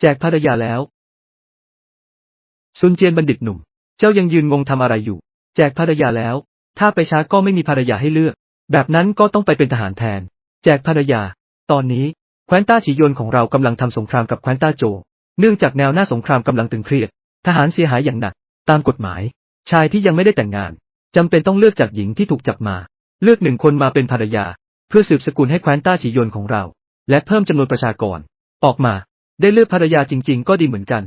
แจกภรรยาแล้ว ซุนเจียนบัณฑิตหนุ่ม เจ้ายังยืนงงทำอะไรอยู่ แจกภรรยาแล้ว ถ้าไปช้าก็ไม่มีภรรยาให้เลือก แบบนั้นก็ต้องไปเป็นทหารแทน แจกภรรยา ตอนนี้แคว้นต้าฉียวนของเรากำลังทำสงครามกับแคว้นต้าโจ เนื่องจากแนวหน้าสงครามกำลังตึงเครียด ทหารเสียหายอย่างหนัก ตามกฎหมาย ชายที่ยังไม่ได้แต่งงานจำเป็นต้องเลือกจากหญิงที่ถูกจับมา เลือกหนึ่งคนมาเป็นภรรยา เพื่อสืบสกุลให้แคว้นต้าฉียวนของเรา และเพิ่มจำนวนประชากร ออกมา ได้เลือกภรรยาจริง ๆ ก็ดีเหมือนกัน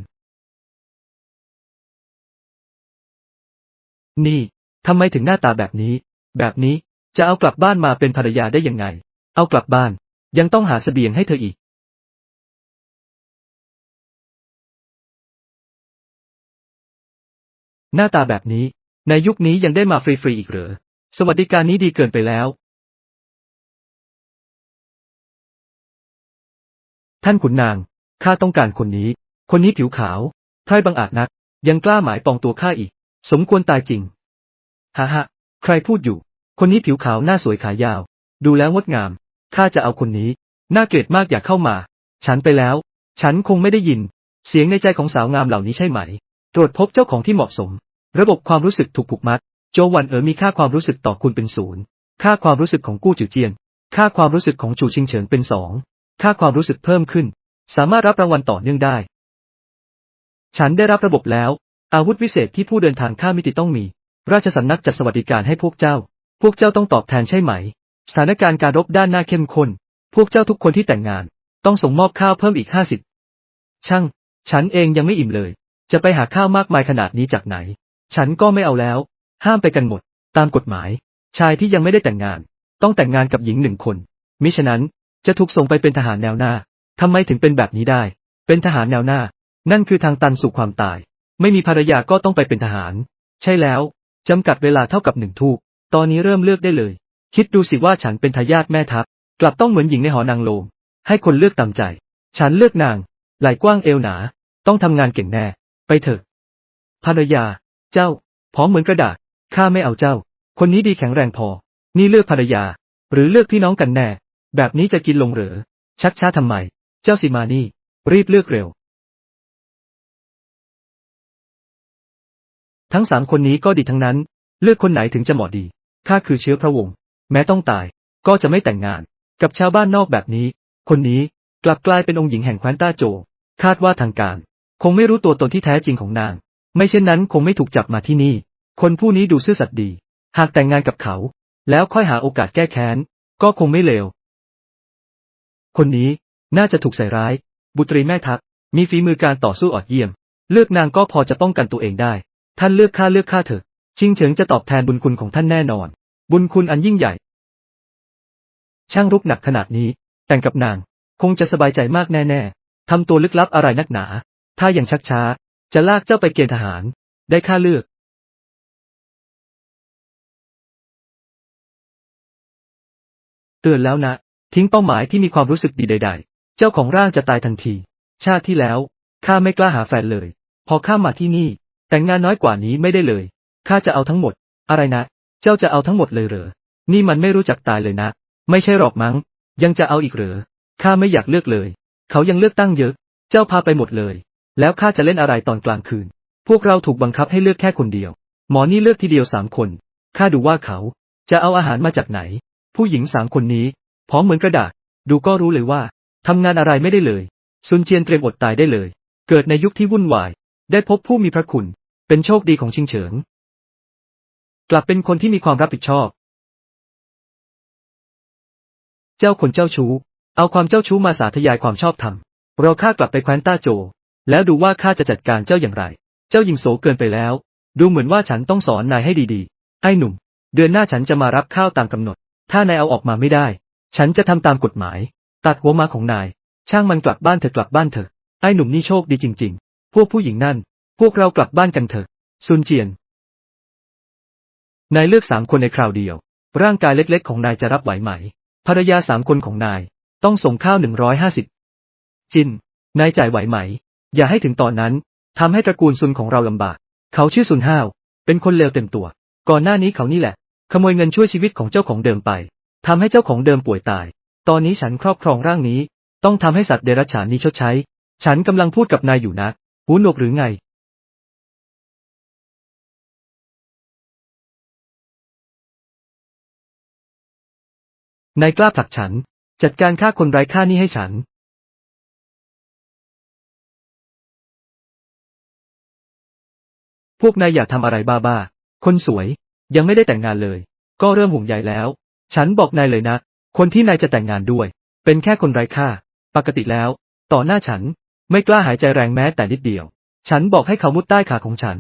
นี่ทำไมถึงหน้าตาแบบนี้ แบบนี้จะเอากลับบ้านมาเป็นภรรยาได้ยังไง เอากลับบ้านยังต้องหาเสบียงให้เธออีก หน้าตาแบบนี้ ในยุคนี้ยังได้มาฟรีๆอีกเหรอ สวัสดิการนี้ดีเกินไปแล้ว ท่านขุนนาง ข้าต้องการคนนี้ คนนี้ผิวขาวใครบังอาจนัก ยังกล้าหมายปองตัวข้าอีก สมควรตายจริงฮ่าฮ่าใครพูดอยู่ คนนี้ผิวขาวหน้าสวยขายาว ดูแล้วงดงาม ข้าจะเอาคนนี้ น่าเกลียดมากอยากเข้ามา ฉันไปแล้ว ฉันคงไม่ได้ยิน เสียงในใจของสาวงามเหล่านี้ใช่ไหม ตรวจพบเจ้าของที่เหมาะสม ระบบความรู้สึกถูกผูกมัด โจวันเอ๋อมีค่าความรู้สึกต่อคุณเป็นศูนย์ ค่าความรู้สึกของกู้จือเจียน ค่าความรู้สึกของจูชิงเฉิงเป็นสอง ค่าความรู้สึกเพิ่มขึ้น สามารถรับรางวัลต่อเนื่องได้ ฉันได้รับระบบแล้ว อาวุธวิเศษที่ผู้เดินทางข้ามมิติต้องมี ราชสำนักจัดสวัสดิการให้พวกเจ้า พวกเจ้าต้องตอบแทนใช่ไหม สถานการณ์การรบด้านหน้าเข้มข้น พวกเจ้าทุกคนที่แต่งงาน ต้องส่งมอบข้าวเพิ่มอีกห้าสิบช่าง ฉันเองยังไม่อิ่มเลย จะไปหาข้าวมากมายขนาดนี้จากไหน ฉันก็ไม่เอาแล้ว ห้ามไปกันหมด ตามกฎหมาย ชายที่ยังไม่ได้แต่งงาน ต้องแต่งงานกับหญิงหนึ่งคน มิฉะนั้นจะถูกส่งไปเป็นทหารแนวหน้า ทำไมถึงเป็นแบบนี้ได้ เป็นทหารแนวหน้า นั่นคือทางตันสู่ความตาย ไม่มีภรรยาก็ต้องไปเป็นทหาร ใช่แล้ว จำกัดเวลาเท่ากับหนึ่งทูบตอนนี้เริ่มเลือกได้เลย คิดดูสิว่าฉันเป็นทายาทแม่ทัพ กลับต้องเหมือนหญิงในหอนางโลม ให้คนเลือกตามใจ ฉันเลือกนาง ไหล่กว้างเอวหนา ต้องทำงานเก่งแน่ ไปเถอะ ภรรยา เจ้าผอมเหมือนกระดาษ ข้าไม่เอาเจ้า คนนี้ดีแข็งแรงพอ นี่เลือกภรรยา หรือเลือกพี่น้องกันแน่ แบบนี้จะกินลงเหรอ ชักช้าทำไม เจ้าสิมานี่ รีบเลือกเร็ว ทั้งสามคนนี้ก็ดีทั้งนั้น เลือกคนไหนถึงจะเหมาะดี ข้าคือเชื้อพระวงศ์ แม้ต้องตาย ก็จะไม่แต่งงาน กับชาวบ้านนอกแบบนี้ คนนี้กลับกลายเป็นองค์หญิงแห่งแคว้นต้าโจ คาดว่าทางการ คงไม่รู้ตัวตนที่แท้จริงของนาง ไม่เช่นนั้นคงไม่ถูกจับมาที่นี่ คนผู้นี้ดูซื่อสัตย์ดี หากแต่งงานกับเขา แล้วค่อยหาโอกาสแก้แค้น ก็คงไม่เลว คนนี้ น่าจะถูกใส่ร้าย บุตรีแม่ทัพ มีฝีมือการต่อสู้อดเยี่ยม เลือกนางก็พอจะป้องกันตัวเองได้ ท่านเลือกข้าเลือกข้าเถอะ ชิงเฉิงจะตอบแทนบุญคุณของท่านแน่นอน บุญคุณอันยิ่งใหญ่ ช่างรุกหนักขนาดนี้ แต่งกับนาง คงจะสบายใจมากแน่ๆทำตัวลึกลับอะไรนักหนา ถ้ายังชักช้า จะลากเจ้าไปเกณฑ์ทหาร ได้ค่าเลือกเตือนแล้วนะ ทิ้งเป้าหมายที่มีความรู้สึกดีใด ๆ เจ้าของร่างจะตายทันที ชาติที่แล้ว ข้าไม่กล้าหาแฟนเลย พอข้ามาที่นี่ แต่งงานน้อยกว่านี้ไม่ได้เลย ข้าจะเอาทั้งหมด อะไรนะ เจ้าจะเอาทั้งหมดเลยเหรอ นี่มันไม่รู้จักตายเลยนะ ไม่ใช่หรอกมั้ง ยังจะเอาอีกเหรอ ข้าไม่อยากเลือกเลย เขายังเลือกตั้งเยอะ เจ้าพาไปหมดเลย แล้วข้าจะเล่นอะไรตอนกลางคืน พวกเราถูกบังคับให้เลือกแค่คนเดียว หมอนี่เลือกทีเดียวสามคน ข้าดูว่าเขา จะเอาอาหารมาจากไหน ผู้หญิงสามคนนี้ พร้อมเหมือนกระดาษ ดูก็รู้เลยว่า ทำงานอะไรไม่ได้เลย ซุนเจียนเตรียมอดตายได้เลย เกิดในยุคที่วุ่นวาย ได้พบผู้มีพระคุณ เป็นโชคดีของชิงเฉิง กลับเป็นคนที่มีความรับผิดชอบ เจ้าคนเจ้าชู้ เอาความเจ้าชู้มาสาธยายความชอบธรรม เราข้ากลับไปแคว้นต้าโจ แล้วดูว่าข้าจะจัดการเจ้าอย่างไร เจ้ายิงโสเกินไปแล้ว ดูเหมือนว่าฉันต้องสอนนายให้ดีๆ ไอ้หนุ่ม เดือนหน้าฉันจะมารับข้าวตามกำหนด ถ้านายเอาออกมาไม่ได้ ฉันจะทำตามกฎหมาย ตัดหัวม้าของนาย ช่างมันกลับบ้านเถอะกลับบ้านเถอะ ไอ้หนุ่มนี่โชคดีจริง ๆ พวกผู้หญิงนั่น พวกเรากลับบ้านกันเถอะ ซุนเจียน นายเลือกสามคนในคราวเดียว ร่างกายเล็กๆ ของนายจะรับไหวไหม ภรรยาสามคนของนาย ต้องส่งข้าวหนึ่งร้อยห้าสิบ จิน นายจ่ายไหวไหม อย่าให้ถึงตอนนั้นทำให้ตระกูลซุนของเราลำบาก เขาชื่อซุนห้าว เป็นคนเลวเต็มตัว ก่อนหน้านี้เขานี่แหละ ขโมยเงินช่วยชีวิตของเจ้าของเดิมไปทำให้เจ้าของเดิมป่วยตาย ตอนนี้ฉันครอบครองร่างนี้ ต้องทำให้สัตว์เดรัจฉานนี้ชดใช้ ฉันกำลังพูดกับนายอยู่นะ หูหนวกหรือไง นายกล้าผลักฉัน จัดการฆ่าคนไร้ค่านี่ให้ฉัน พวกนายอย่าทำอะไรบ้าๆ คนสวย ยังไม่ได้แต่งงานเลย ก็เริ่มห่วงใยแล้ว ฉันบอกนายเลยนะ คนที่นายจะแต่งงานด้วย เป็นแค่คนไร้ค่า ปกติแล้ว ต่อหน้าฉัน ไม่กล้าหายใจแรงแม้แต่นิดเดียว ฉันบอกให้เขามุดใต้ขาของฉัน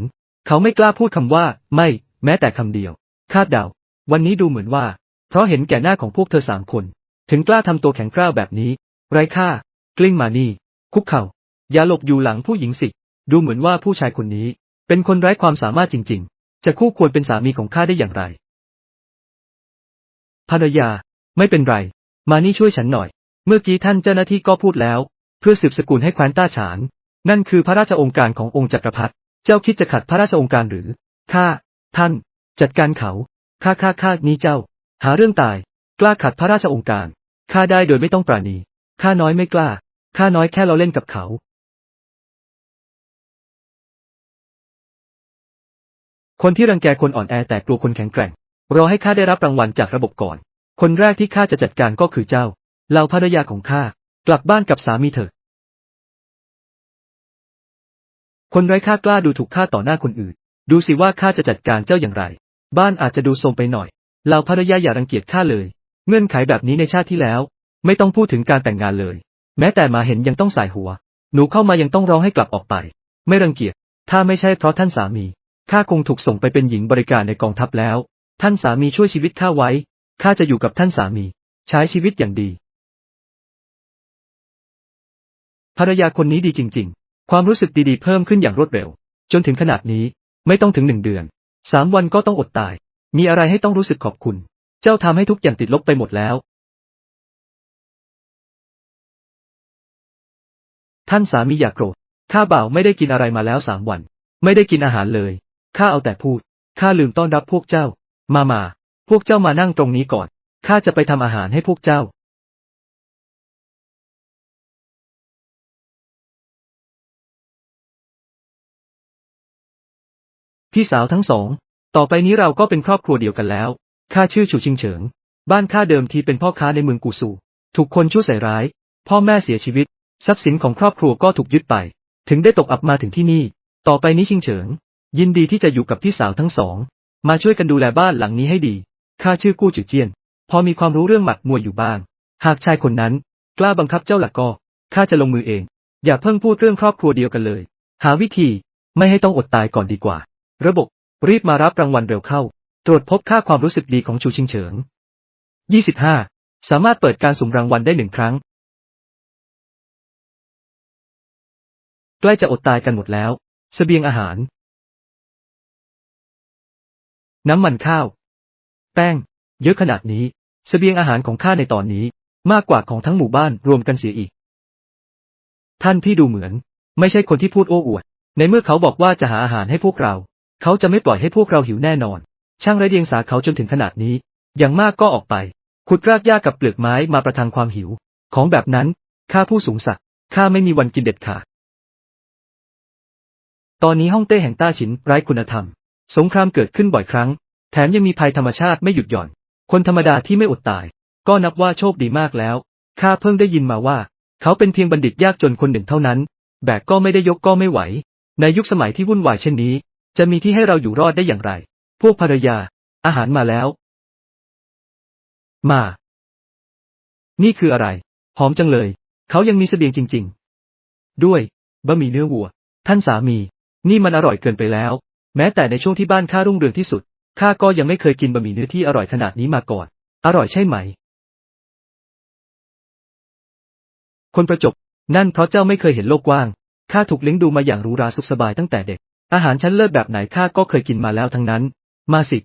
เขาไม่กล้าพูดคำว่า ไม่ แม้แต่คำเดียว คาดเดา วันนี้ดูเหมือนว่า เพราะเห็นแก่หน้าของพวกเธอสามคน ถึงกล้าทำตัวแข็งกร้าวแบบนี้ ไร้ค่า กลิ้งมานี่ คุกเข่า อย่าหลบอยู่หลังผู้หญิงสิ ดูเหมือนว่าผู้ชายคนนี้ เป็นคนไร้ความสามารถจริง ๆ จะคู่ควรเป็นสามีของข้าได้อย่างไรภรรยา ไม่เป็นไร มานี่ช่วยฉันหน่อย เมื่อกี้ท่านเจ้าหน้าที่ก็พูดแล้ว เพื่อสืบสกุลให้แคว้นต้าฉาน นั่นคือพระราชองค์การขององค์จักรพรรดิ เจ้าคิดจะขัดพระราชองค์การหรือ ข้า ท่าน จัดการเขา ข้าข้าข้านี้เจ้า หาเรื่องตาย กล้าขัดพระราชองค์การ ข้าได้โดยไม่ต้องปราณี ข้าน้อยไม่กล้า ข้าน้อยแค่เราเล่นกับเขาคนที่รังแกคนอ่อนแอแต่กลัวคนแข็งแกร่ง รอให้ข้าได้รับรางวัลจากระบบก่อน คนแรกที่ข้าจะจัดการก็คือเจ้าเหล่าภรรยาของข้ากลับบ้านกับสามีเถอะ คนไร้ค่ากล้าดูถูกข้าต่อหน้าคนอื่น ดูสิว่าข้าจะจัดการเจ้าอย่างไร บ้านอาจจะดูโทรมไปหน่อยเหล่าภรรยาอย่ารังเกียจข้าเลย เงื่อนไขแบบนี้ในชาติที่แล้ว ไม่ต้องพูดถึงการแต่งงานเลย แม้แต่มาเห็นยังต้องสายหัว หนูเข้ามายังต้องร้องให้กลับออกไป ไม่รังเกียจ ถ้าไม่ใช่เพราะท่านสามีข้าคงถูกส่งไปเป็นหญิงบริการในกองทัพแล้ว ท่านสามีช่วยชีวิตข้าไว้ ข้าจะอยู่กับท่านสามี ใช้ชีวิตอย่างดี ภรรยาคนนี้ดีจริง ๆ ความรู้สึกดีๆ เพิ่มขึ้นอย่างรวดเร็ว จนถึงขนาดนี้ไม่ต้องถึงหนึ่งเดือน สามวันก็ต้องอดตาย มีอะไรให้ต้องรู้สึกขอบคุณ เจ้าทำให้ทุกอย่างติดลบไปหมดแล้ว ท่านสามีอย่าโกรธ ข้าบ่าวไม่ได้กินอะไรมาแล้วสามวัน ไม่ได้กินอาหารเลย ข้าเอาแต่พูด ข้าลืมต้อนรับพวกเจ้า มามา พวกเจ้ามานั่งตรงนี้ก่อน ข้าจะไปทำอาหารให้พวกเจ้า พี่สาวทั้งสอง ต่อไปนี้เราก็เป็นครอบครัวเดียวกันแล้ว ข้าชื่อฉูชิงเฉิง บ้านข้าเดิมทีเป็นพ่อค้าในเมืองกูซู ถูกคนชั่วใส่ร้าย พ่อแม่เสียชีวิต ทรัพย์สินของครอบครัวก็ถูกยึดไป ถึงได้ตกอับมาถึงที่นี่ ต่อไปนี้ชิงเฉิง ยินดีที่จะอยู่กับพี่สาวทั้งสอง มาช่วยกันดูแลบ้านหลังนี้ให้ดี ข้าชื่อกู้จือเจียน พอมีความรู้เรื่องหมัดมวยอยู่บ้าง หากชายคนนั้น กล้าบังคับเจ้าหลักก็ข้าจะลงมือเอง อย่าเพิ่งพูดเรื่องครอบครัวเดียวกันเลย หาวิธีไม่ให้ต้องอดตายก่อนดีกว่า ระบบรีบมารับรางวัลเร็วเข้า ตรวจพบค่าความรู้สึกดีของชูชิงเฉิง 25 สามารถเปิดการสุ่มรางวัลได้หนึ่งครั้ง ใกล้จะอดตายกันหมดแล้วเสบียงอาหาร น้ำมันข้าว ป้ง เยอะขนาดนี้เสบียงอาหารของข้าในตอนนี้ มากกว่าของทั้งหมู่บ้านรวมกันเสียอีก ท่านพี่ดูเหมือน ไม่ใช่คนที่พูดโอ้อวด ในเมื่อเขาบอกว่าจะหาอาหารให้พวกเรา เขาจะไม่ปล่อยให้พวกเราหิวแน่นอน ช่างไร้เดียงสาเขาจนถึงขนาดนี้ อย่างมากก็ออกไป ขุดรากหญ้ากับเปลือกไม้มาประทังความหิว ของแบบนั้นข้าผู้สูงศักดิ์ข้าไม่มีวันกินเด็ดขาดตอนนี้ฮ่องเต้แห่งต้าฉินไร้คุณธรรม สงครามเกิดขึ้นบ่อยครั้ง แถมยังมีภัยธรรมชาติไม่หยุดหย่อน คนธรรมดาที่ไม่อดตาย ก็นับว่าโชคดีมากแล้ว ข้าเพิ่งได้ยินมาว่า เขาเป็นเพียงบัณฑิตยากจนคนหนึ่งเท่านั้น แบกก็ไม่ได้ยกก็ไม่ไหว ในยุคสมัยที่วุ่นวายเช่นนี้ จะมีที่ให้เราอยู่รอดได้อย่างไร พวกภรรยา อาหารมาแล้ว มา นี่คืออะไร หอมจังเลย เขายังมีเสบียงจริง ๆ ด้วย บะหมี่เนื้อวัว ท่านสามี นี่มันอร่อยเกินไปแล้ว แม้แต่ในช่วงที่บ้านข้ารุ่งเรืองที่สุด ข้าก็ยังไม่เคยกินบะหมี่เนื้อที่อร่อยขนาดนี้มาก่อน อร่อยใช่ไหม คนประจบ นั่นเพราะเจ้าไม่เคยเห็นโลกกว้าง ข้าถูกเลี้ยงดูมาอย่างรูหราสุขสบายตั้งแต่เด็ก อาหารชั้นเลิศแบบไหนข้าก็เคยกินมาแล้วทั้งนั้น มาสิ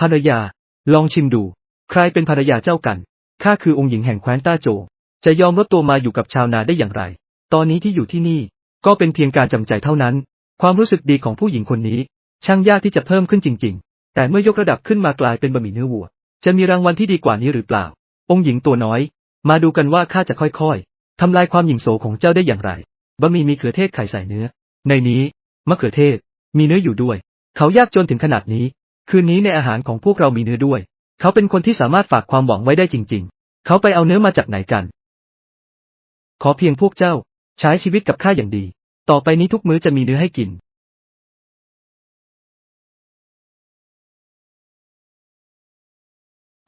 ภรรยา ลองชิมดู ใครเป็นภรรยาเจ้ากัน ข้าคือองค์หญิงแห่งแคว้นต้าโจ จะยอมลดตัวมาอยู่กับชาวนาได้อย่างไร ตอนนี้ที่อยู่ที่นี่ ก็เป็นเพียงการจำใจเท่านั้น ความรู้สึกดีของผู้หญิงคนนี้ ช่างยากที่จะเพิ่มขึ้นจริง ๆ แต่เมื่อยกระดับขึ้นมากลายเป็นบะหมี่เนื้อวัว จะมีรางวัลที่ดีกว่านี้หรือเปล่า องค์หญิงตัวน้อย มาดูกันว่าข้าจะค่อยๆทำลายความหยิ่งโสของเจ้าได้อย่างไร บะหมี่มีเขือเทศไข่ใส่เนื้อ ในนี้มะเขือเทศ มีเนื้ออยู่ด้วย เขายากจนถึงขนาดนี้ คืนนี้ในอาหารของพวกเรามีเนื้อด้วย เขาเป็นคนที่สามารถฝากความหวังไว้ได้จริง ๆ เขาไปเอาเนื้อมาจากไหนกัน ขอเพียงพวกเจ้า ใช้ชีวิตกับข้าอย่างดี ต่อไปนี้ทุกมื้อจะมีเนื้อให้กิน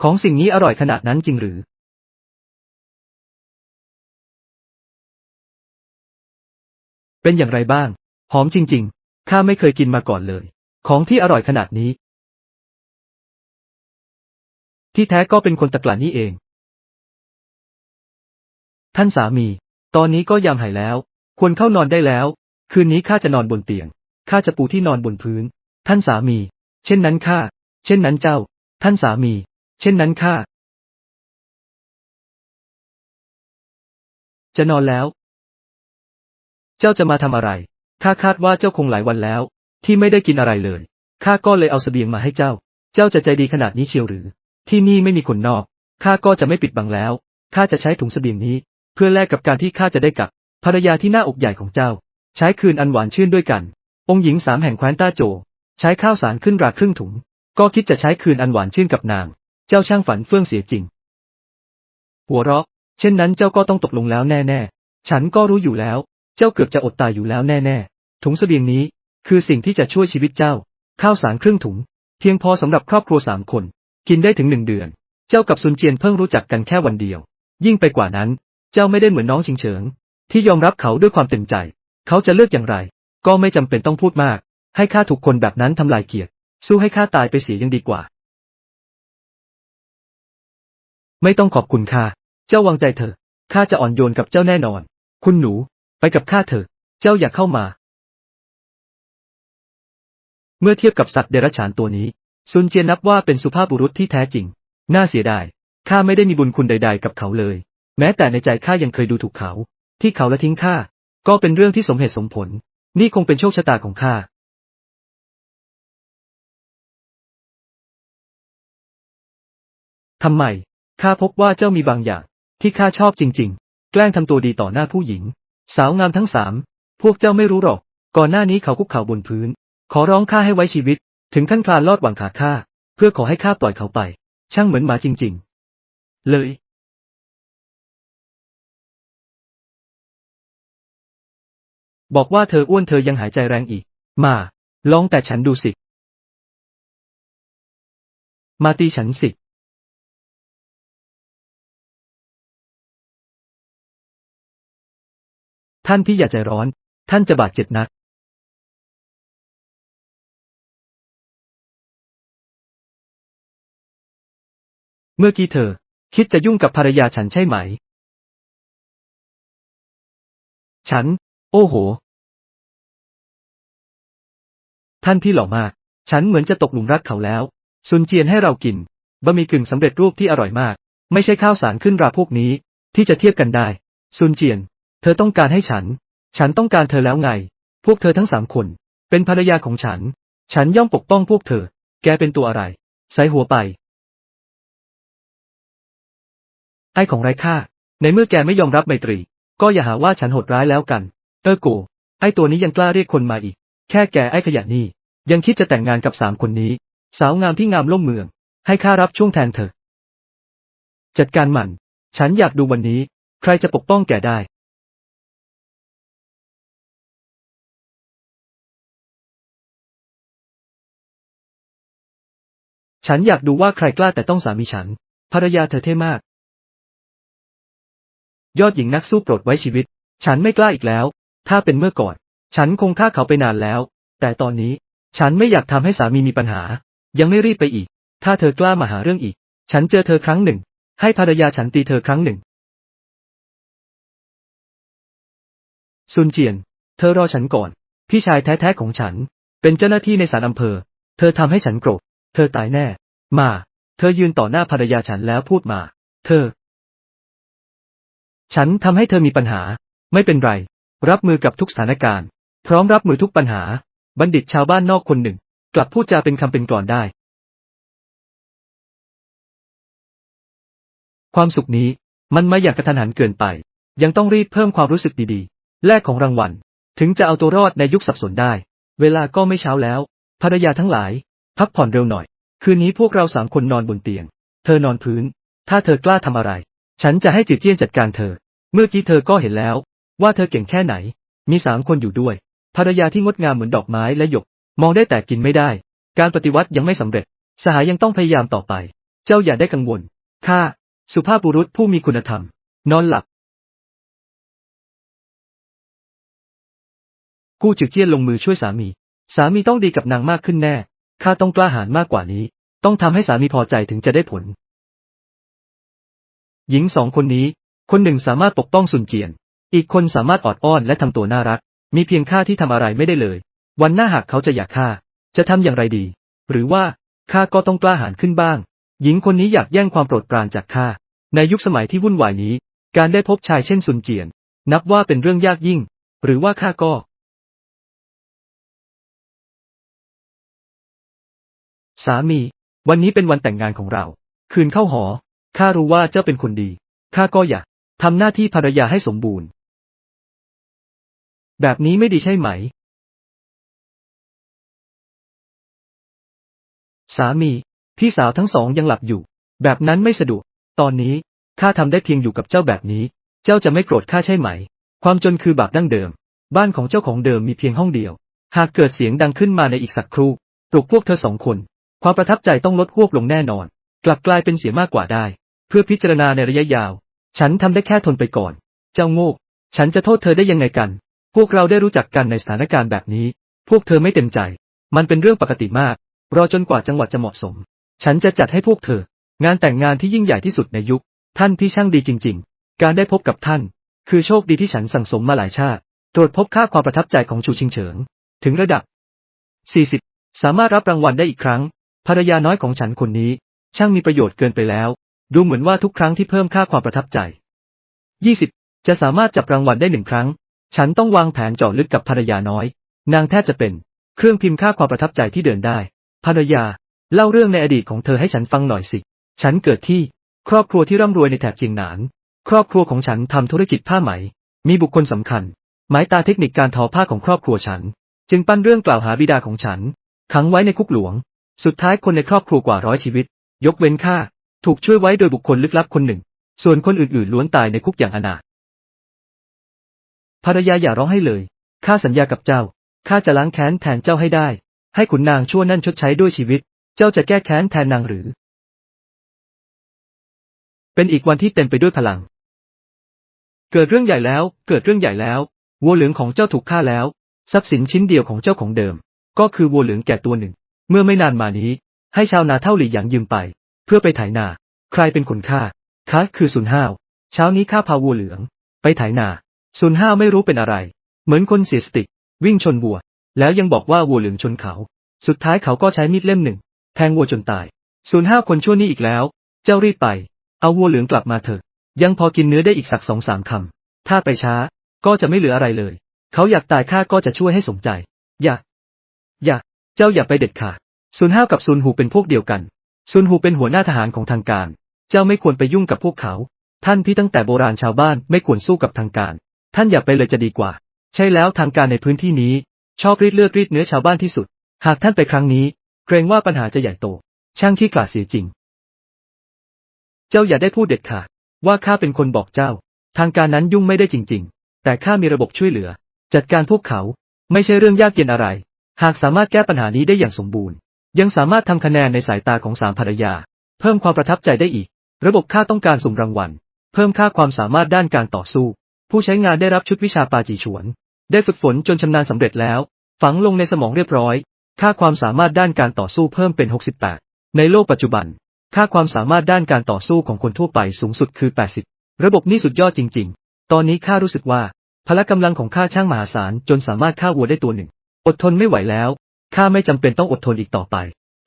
ของสิ่งนี้อร่อยขนาดนั้นจริงหรือเป็นอย่างไรบ้าง หอมจริง ๆ ข้าไม่เคยกินมาก่อนเลย ของที่อร่อยขนาดนี้ ที่แท้ก็เป็นคนตะกละนี่เอง ท่านสามี ตอนนี้ก็ยามหายแล้ว ควรเข้านอนได้แล้ว คืนนี้ข้าจะนอนบนเตียง ข้าจะปูที่นอนบนพื้น ท่านสามี เช่นนั้นข้า เช่นนั้นเจ้า ท่านสามี เช่นนั้นข้าจะนอนแล้ว เจ้าจะมาทำอะไร ข้าคาดว่าเจ้าคงหลายวันแล้ว ที่ไม่ได้กินอะไรเลย ข้าก็เลยเอาเสบียงมาให้เจ้า เจ้าจะใจดีขนาดนี้เชียวหรือ ที่นี่ไม่มีคนนอก ข้าก็จะไม่ปิดบังแล้ว ข้าจะใช้ถุงเสบียงนี้ เพื่อแลกกับการที่ข้าจะได้กับภรรยาที่หน้าอกใหญ่ของเจ้า ใช้คืนอันหวานชื่นด้วยกัน องค์หญิงสามแห่งแคว้นต้าโจ ใช้ข้าวสารขึ้นราครึ่งถุง ก็คิดจะใช้คืนอันหวานชื่นกับนาง เจ้าช่างฝันเฟื่องเสียจริง หัวเราะ เช่นนั้นเจ้าก็ต้องตกลงแล้วแน่ๆ ฉันก็รู้อยู่แล้ว เจ้าเกือบจะอดตายอยู่แล้วแน่ๆ ถุงเสบียงนี้ คือสิ่งที่จะช่วยชีวิตเจ้า ข้าวสารครึ่งถุง เพียงพอสำหรับครอบครัวสามคน กินได้ถึงหนึ่งเดือน เจ้ากับซุนเจียนเพิ่งรู้จักกันแค่วันเดียว ยิ่งไปกว่านั้น เจ้าไม่ได้เหมือนน้องชิงเฉิง ที่ยอมรับเขาด้วยความเต็มใจ เขาจะเลือกอย่างไร ก็ไม่จำเป็นต้องพูดมาก ให้ข้าถูกคนแบบนั้นทำลายเกียรติ สู้ให้ข้าตายไปเสียยังดีกว่า ไม่ต้องขอบคุณข้าเจ้าวางใจเถอะ ข้าจะอ่อนโยนกับเจ้าแน่นอน คุณหนู ไปกับข้าเถอะ เจ้าอย่าเข้ามา เมื่อเทียบกับสัตว์เดรัจฉานตัวนี้ ซุนเจียนนับว่าเป็นสุภาพบุรุษที่แท้จริง น่าเสียดาย ข้าไม่ได้มีบุญคุณใด ๆ กับเขาเลย แม้แต่ในใจข้ายังเคยดูถูกเขา ที่เขาละทิ้งข้า ก็เป็นเรื่องที่สมเหตุสมผล นี่คงเป็นโชคชะตาของข้าทำไม ข้าพบว่าเจ้ามีบางอย่าง ที่ข้าชอบจริง ๆ แกล้งทำตัวดีต่อหน้าผู้หญิง สาวงามทั้งสาม พวกเจ้าไม่รู้หรอก ก่อนหน้านี้เขาคุกเข่าบนพื้น ขอร้องข้าให้ไว้ชีวิต ถึงขั้นคลานลอดหวังขาข้า เพื่อขอให้ข้าปล่อยเขาไป ช่างเหมือนหมาจริง ๆ เลยบอกว่าเธออ้วนเธอยังหายใจแรงอีก มา ลองแต่ฉันดูสิ มาตีฉันสิ ท่านพี่อย่าใจร้อน ท่านจะบาดเจ็บนัก เมื่อกี้เธอ คิดจะยุ่งกับภรรยาฉันใช่ไหม ฉัน โอ้โห ท่านพี่หล่อมาก ฉันเหมือนจะตกหลุมรักเขาแล้ว ซุนเจียนให้เรากิน บะหมี่กึ่งสำเร็จรูปที่อร่อยมาก ไม่ใช่ข้าวสารขึ้นราพวกนี้ ที่จะเทียบกันได้ ซุนเจียน เธอต้องการให้ฉัน ฉันต้องการเธอแล้วไง พวกเธอทั้งสามคน เป็นภรรยาของฉัน ฉันย่อมปกป้องพวกเธอ แกเป็นตัวอะไร ใส่หัวไป ไอ้ของไร้ค่า ในเมื่อแกไม่ยอมรับไมตรี ก็อย่าหาว่าฉันโหดร้ายแล้วกัน เออโก ไอ้ตัวนี้ยังกล้าเรียกคนมาอีก แค่แกไอ้ขยะนี่ ยังคิดจะแต่งงานกับสามคนนี้ สาวงามที่งามล่มเมือง ให้ข้ารับช่วงแทนเธอ จัดการมัน ฉันอยากดูวันนี้ ใครจะปกป้องแกได้ ฉันอยากดูว่าใครกล้าแต่ต้องสามีฉัน ภรรยาเธอเท่มาก ยอดหญิงนักสู้โปรดไว้ชีวิต ฉันไม่กล้าอีกแล้ว ถ้าเป็นเมื่อก่อน ฉันคงฆ่าเขาไปนานแล้ว แต่ตอนนี้ ฉันไม่อยากทำให้สามีมีปัญหา ยังไม่รีบไปอีก ถ้าเธอกล้ามาหาเรื่องอีก ฉันเจอเธอครั้งหนึ่ง ให้ภรรยาฉันตีเธอครั้งหนึ่ง ซุนเจียน เธอรอฉันก่อน พี่ชายแท้ๆของฉัน เป็นเจ้าหน้าที่ในศาลอำเภอ เธอทำให้ฉันโกรธ เธอตายแน่ มา เธอยืนต่อหน้าภรรยาฉันแล้วพูดมา เธอ ฉันทำให้เธอมีปัญหา ไม่เป็นไร รับมือกับทุกสถานการณ์ พร้อมรับมือทุกปัญหา บัณฑิตชาวบ้านนอกคนหนึ่ง กลับพูดจาเป็นคำเป็นกลอนได้ ความสุขนี้ มันมาอย่างกระทันหันเกินไป ยังต้องรีบเพิ่มความรู้สึกดีๆ แลกของรางวัล ถึงจะเอาตัวรอดในยุคสับสนได้ เวลาก็ไม่เช้าแล้ว ภรรยาทั้งหลาย พักผ่อนเร็วหน่อย คืนนี้พวกเราสามคนนอนบนเตียง เธอนอนพื้น ถ้าเธอกล้าทำอะไร ฉันจะให้จืดเจี้ยนจัดการเธอ เมื่อกี้เธอก็เห็นแล้ว ว่าเธอเก่งแค่ไหน มีสามคนอยู่ด้วย ภรรยาที่งดงามเหมือนดอกไม้และหยก มองได้แต่กินไม่ได้ การปฏิวัติยังไม่สำเร็จ สหายยังต้องพยายามต่อไป เจ้าอย่าได้กังวล ข้า สุภาพบุรุษผู้มีคุณธรรม นอนหลับ กู้จือเจี้ยนลงมือช่วยสามี สามีต้องดีกับนางมากขึ้นแน่ ข้าต้องกล้าหาญมากกว่านี้ ต้องทำให้สามีพอใจถึงจะได้ผล หญิงสองคนนี้ คนหนึ่งสามารถปกป้องสุนเจียน อีกคนสามารถออดอ้อนและทำตัวน่ารัก มีเพียงข้าที่ทำอะไรไม่ได้เลย วันหน้าหากเขาจะอยากฆ่า จะทำอย่างไรดี หรือว่าข้าก็ต้องกล้าหาญขึ้นบ้าง หญิงคนนี้อยากแย่งความโปรดปรานจากข้า ในยุคสมัยที่วุ่นวายนี้ การได้พบชายเช่นซุนเจียน นับว่าเป็นเรื่องยากยิ่ง หรือว่าข้าก็ สามี วันนี้เป็นวันแต่งงานของเรา คืนเข้าหอ ข้ารู้ว่าเจ้าเป็นคนดี ข้าก็อยากทำหน้าที่ภรรยาให้สมบูรณ์ แบบนี้ไม่ดีใช่ไหม สามี พี่สาวทั้งสองยังหลับอยู่ แบบนั้นไม่สะดวก ตอนนี้ข้าทำได้เพียงอยู่กับเจ้าแบบนี้ เจ้าจะไม่โกรธข้าใช่ไหม ความจนคือบาปดั้งเดิม บ้านของเจ้าของเดิมมีเพียงห้องเดียว หากเกิดเสียงดังขึ้นมาในอีกสักครู่ปลุกพวกเธอสองคน ความประทับใจต้องลดหวบลงแน่นอน กลับกลายเป็นเสียมากกว่าได้ เพื่อพิจารณาในระยะยาว ฉันทำได้แค่ทนไปก่อน เจ้าโง่ฉันจะโทษเธอได้ยังไงกัน พวกเราได้รู้จักกันในสถานการณ์แบบนี้ พวกเธอไม่เต็มใจ มันเป็นเรื่องปกติมาก รอจนกว่าจังหวะจะเหมาะสม ฉันจะจัดให้พวกเธอ งานแต่งงานที่ยิ่งใหญ่ที่สุดในยุค ท่านพี่ช่างดีจริง ๆ การได้พบกับท่าน คือโชคดีที่ฉันสั่งสมมาหลายชาติ ตรวจพบค่าความประทับใจของชูชิงเฉิง ถึงระดับ 40 สามารถรับรางวัลได้อีกครั้ง ภรรยาน้อยของฉันคนนี้ ช่างมีประโยชน์เกินไปแล้ว ดูเหมือนว่าทุกครั้งที่เพิ่มค่าความประทับใจ 20 จะสามารถจับรางวัลได้หนึ่งครั้ง ฉันต้องวางแผนเจาะลึกกับภรรยาน้อย นางแทบจะเป็น เครื่องพิมพ์ค่าความประทับใจที่เดินได้ ภรรยา เล่าเรื่องในอดีตของเธอให้ฉันฟังหน่อยสิ ฉันเกิดที่ ครอบครัวที่ร่ำรวยในแถบเจียงหนาน ครอบครัวของฉันทำธุรกิจผ้าไหม มีบุคคลสำคัญ หมายตาเทคนิคการทอผ้าของครอบครัวฉัน จึงปั้นเรื่องกล่าวหาบิดาของฉัน ขังไว้ในคุกหลวง สุดท้ายคนในครอบครัวกว่าร้อยชีวิต ยกเว้นข้าถูกช่วยไว้โดยบุคคลลึกลับคนหนึ่ง ส่วนคนอื่นๆล้วนตายในคุกอย่างอนาถภรรยาอย่าร้องให้เลยข้าสัญญากับเจ้าข้าจะล้างแค้นแทนเจ้าให้ได้ ให้ขุนนางชั่วนั่นชดใช้ด้วยชีวิต เจ้าจะแก้แค้นแทนนางหรือ เป็นอีกวันที่เต็มไปด้วยพลัง เกิดเรื่องใหญ่แล้ว เกิดเรื่องใหญ่แล้ววัวเหลืองของเจ้าถูกฆ่าแล้ว ทรัพย์สินชิ้นเดียวของเจ้าของเดิม ก็คือวัวเหลืองแก่ตัวหนึ่ง เมื่อไม่นานมานี้ ให้ชาวนาเท่าหลี่หยางยืมไป เพื่อไปไถนา ใครเป็นคนฆ่าคะคือซุนห้าวเช้านี้ข้าพาวัวเหลือง ไปไถนาซุนห้าวไม่รู้เป็นอะไร เหมือนคนเสียสติ วิ่งชนวัว แล้วยังบอกว่าวัวเหลืองชนเขา สุดท้ายเขาก็ใช้มีดเล่มหนึ่ง แทงวัวจนตายซุนห้าวคนชั่วนี้อีกแล้ว เจ้ารีบไป เอาวัวเหลืองกลับมาเถอะ ยังพอกินเนื้อได้อีกสักสองสามคำถ้าไปช้า ก็จะไม่เหลืออะไรเลย เขาอยากตายข้าก็จะช่วยให้สมใจ อย่าอย่า เจ้าอย่าไปเด็ดขาดซุนห้าวกับซุนหูเป็นพวกเดียวกันซุนหูเป็นหัวหน้าทหารของทางการ เจ้าไม่ควรไปยุ่งกับพวกเขา ท่านพี่ตั้งแต่โบราณชาวบ้านไม่ควรสู้กับทางการ ท่านอย่าไปเลยจะดีกว่า ใช่แล้วทางการในพื้นที่นี้ ชอบรีดเลือดรีดเนื้อชาวบ้านที่สุด หากท่านไปครั้งนี้ เกรงว่าปัญหาจะใหญ่โต ช่างที่กล้าเสียจริง เจ้าอย่าได้พูดเด็ดขาดว่าข้าเป็นคนบอกเจ้า ทางการนั้นยุ่งไม่ได้จริง ๆ แต่ข้ามีระบบช่วยเหลือ จัดการพวกเขา ไม่ใช่เรื่องยากเย็นอะไร หากสามารถแก้ปัญหานี้ได้อย่างสมบูรณ์ ยังสามารถทำคะแนนในสายตาของสามภรรยา เพิ่มความประทับใจได้อีก ระบบค่าต้องการสุ่มรางวัล เพิ่มค่าความสามารถด้านการต่อสู้ ผู้ใช้งานได้รับชุดวิชาปาจีฉวน ได้ฝึกฝนจนชำนาญสำเร็จแล้ว ฝังลงในสมองเรียบร้อย ค่าความสามารถด้านการต่อสู้เพิ่มเป็น 68 ในโลกปัจจุบัน ค่าความสามารถด้านการต่อสู้ของคนทั่วไปสูงสุดคือ 80 ระบบนี้สุดยอดจริง ๆ ตอนนี้ข้ารู้สึกว่า พละกำลังของข้าช่างมหาศาลจนสามารถฆ่าวัวได้ตัวหนึ่ง อดทนไม่ไหวแล้ว ข้าไม่จำเป็นต้องอดทนอีกต่อไป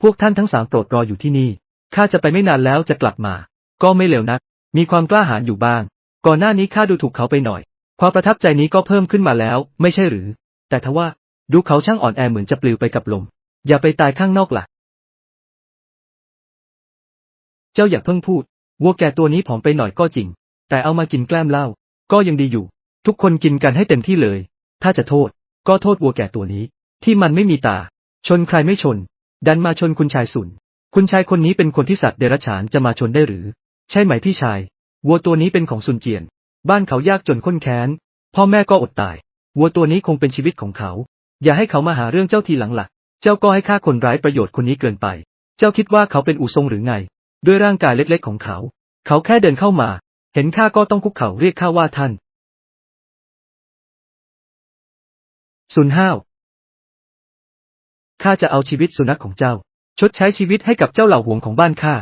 พวกท่านทั้งสามโปรดรออยู่ที่นี่ ข้าจะไปไม่นานแล้วจะกลับมา ก็ไม่เร็วนัก มีความกล้าหาญอยู่บ้าง ก่อนหน้านี้ข้าดูถูกเขาไปหน่อย ความประทับใจนี้ก็เพิ่มขึ้นมาแล้ว ไม่ใช่หรือ แต่ทว่าดูเขาช่างอ่อนแอเหมือนจะปลิวไปกับลม อย่าไปตายข้างนอกล่ะ เจ้าอย่าเพิ่งพูด วัวแก่ตัวนี้ผอมไปหน่อยก็จริง แต่เอามากินแกล้มเหล้า ก็ยังดีอยู่ ทุกคนกินกันให้เต็มที่เลย ถ้าจะโทษ ก็โทษวัวแก่ตัวนี้ ที่มันไม่มีตา ชนใครไม่ชน ดันมาชนคุณชายสุน คุณชายคนนี้เป็นคนที่สัตว์เดรัจฉานจะมาชนได้หรือ ใช่ไหมพี่ชาย วัวตัวนี้เป็นของซุนเจียน บ้านเขายากจนข้นแค้น พ่อแม่ก็อดตาย วัวตัวนี้คงเป็นชีวิตของเขา อย่าให้เขามาหาเรื่องเจ้าทีหลังหลักเจ้าก็ให้ค่าคนร้ายประโยชน์คนนี้เกินไป เจ้าคิดว่าเขาเป็นอูซงหรือไง ด้วยร่างกายเล็กๆของเขา เขาแค่เดินเข้ามา เห็นข้าก็ต้องคุกเข่าเรียกข้าว่าท่าน สุนห้าวข้าจะเอาชีวิตสุนัขของเจ้า ชดใช้ชีวิตให้กับเจ้าเหล่าหวงของบ้านข้า